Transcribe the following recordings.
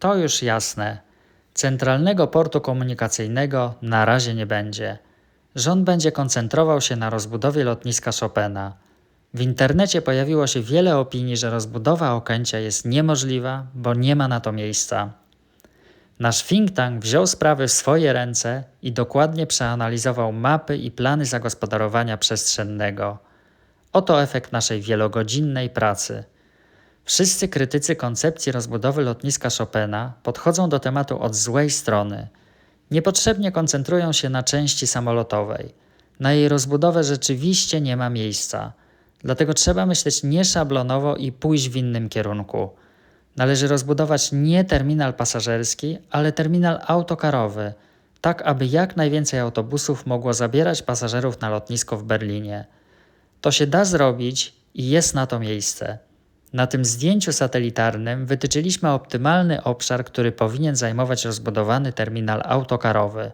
To już jasne. Centralnego portu komunikacyjnego na razie nie będzie. Rząd będzie koncentrował się na rozbudowie lotniska Chopina. W internecie pojawiło się wiele opinii, że rozbudowa Okęcia jest niemożliwa, bo nie ma na to miejsca. Nasz think tank wziął sprawy w swoje ręce i dokładnie przeanalizował mapy i plany zagospodarowania przestrzennego. Oto efekt naszej wielogodzinnej pracy. Wszyscy krytycy koncepcji rozbudowy lotniska Chopina podchodzą do tematu od złej strony. Niepotrzebnie koncentrują się na części samolotowej. Na jej rozbudowę rzeczywiście nie ma miejsca. Dlatego trzeba myśleć nieszablonowo i pójść w innym kierunku. Należy rozbudować nie terminal pasażerski, ale terminal autokarowy, tak aby jak najwięcej autobusów mogło zabierać pasażerów na lotnisko w Berlinie. To się da zrobić i jest na to miejsce. Na tym zdjęciu satelitarnym wytyczyliśmy optymalny obszar, który powinien zajmować rozbudowany terminal autokarowy.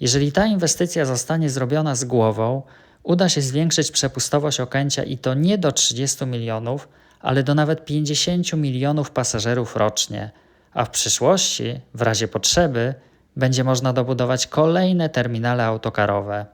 Jeżeli ta inwestycja zostanie zrobiona z głową, uda się zwiększyć przepustowość Okęcia i to nie do 30 milionów, ale do nawet 50 milionów pasażerów rocznie, a w przyszłości, w razie potrzeby, będzie można dobudować kolejne terminale autokarowe.